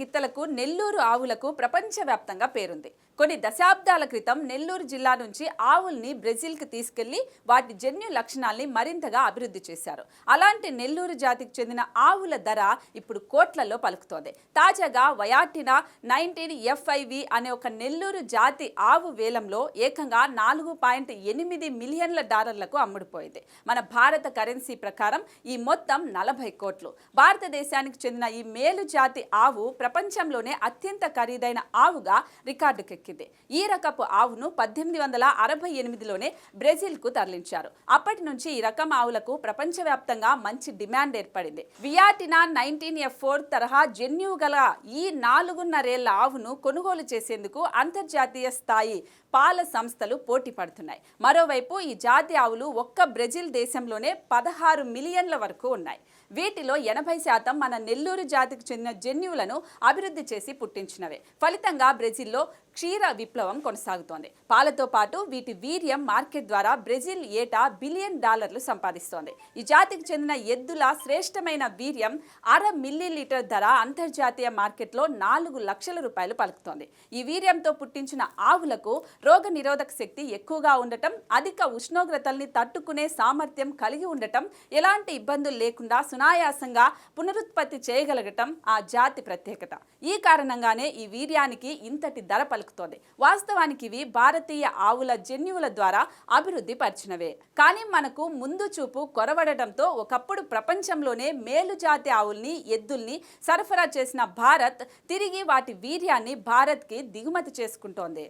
గిత్తలకు నెల్లూరు ఆవులకు ప్రపంచవ్యాప్తంగా పేరుంది. కొన్ని దశాబ్దాల క్రితం నెల్లూరు జిల్లా నుంచి ఆవుల్ని బ్రెజిల్కి తీసుకెళ్ళి వాటి జన్యు లక్షణాల్ని మరింతగా అభివృద్ధి చేశారు. అలాంటి నెల్లూరు జాతికి చెందిన ఆవుల ధర ఇప్పుడు కోట్లలో పలుకుతోంది. తాజాగా వయాటినా నైన్టీన్ ఎఫ్ఐవి అనే ఒక నెల్లూరు జాతి ఆవు వేలంలో ఏకంగా నాలుగు పాయింట్ ఎనిమిది మిలియన్ల డాలర్లకు అమ్ముడుపోయింది. మన భారత కరెన్సీ ప్రకారం ఈ మొత్తం నలభై కోట్లు. భారతదేశానికి చెందిన ఈ మేలు జాతి ఆవు ప్రపంచంలోనే అత్యంత ఖరీదైన ఆవుగా రికార్డుకెక్కింది. ఈ రకపు ఆవును పద్దెనిమిది వందల అరవై ఎనిమిదిలోనే బ్రెజిల్కు తరలించారు. అప్పటి నుంచి ఈ రకం ఆవులకు ప్రపంచవ్యాప్తంగా మంచి డిమాండ్ ఏర్పడింది. వియాటినా నైన్టీన్ ఎఫ్ ఫోర్ తరహా జన్యువు గల ఈ నాలుగున్నరేళ్ళ ఆవును కొనుగోలు చేసేందుకు అంతర్జాతీయ స్థాయి పాల సంస్థలు పోటీ పడుతున్నాయి. మరోవైపు ఈ జాతి ఆవులు ఒక్క బ్రెజిల్ దేశంలోనే పదహారు మిలియన్ల వరకు ఉన్నాయి. వీటిలో ఎనభై శాతం మన నెల్లూరు జాతికి చెందిన జన్యువులను అభివృద్ధి చేసి పుట్టించినవే. ఫలితంగా బ్రెజిల్లో క్షీర విప్లవం కొనసాగుతోంది. పాలతో పాటు వీటి వీర్యం మార్కెట్ ద్వారా బ్రెజిల్ ఏటా బిలియన్ డాలర్లు సంపాదిస్తోంది. ఈ జాతికి చెందిన ఎద్దుల శ్రేష్టమైన వీర్యం అర మిల్లీ లీటర్ ధర అంతర్జాతీయ మార్కెట్లో నాలుగు లక్షల రూపాయలు పలుకుతోంది. ఈ వీర్యంతో పుట్టించిన ఆవులకు రోగ నిరోధక శక్తి ఎక్కువగా ఉండటం అధిక ఉష్ణోగ్రతల్ని తట్టుకునే సామర్థ్యం కలిగి ఉండటం ఎలాంటి ఇబ్బందులు లేకుండా సునాయాసంగా పునరుత్పత్తి చేయగలగటం ఆ జాతి ప్రత్యేకత. ఈ కారణంగానే ఈ వీర్యానికి ఇంతటి ధర పలుకుతోంది. వాస్తవానికి ఇవి భారతీయ ఆవుల జన్యువుల ద్వారా అభివృద్ధి పరిచినవే. కానీ మనకు ముందు చూపు కొరవడటంతో ఒకప్పుడు ప్రపంచంలోనే మేలు జాతి ఆవుల్ని ఎద్దుల్ని సరఫరా చేసిన భారత్ తిరిగి వాటి వీర్యాన్ని భారత్కి దిగుమతి చేసుకుంటోంది.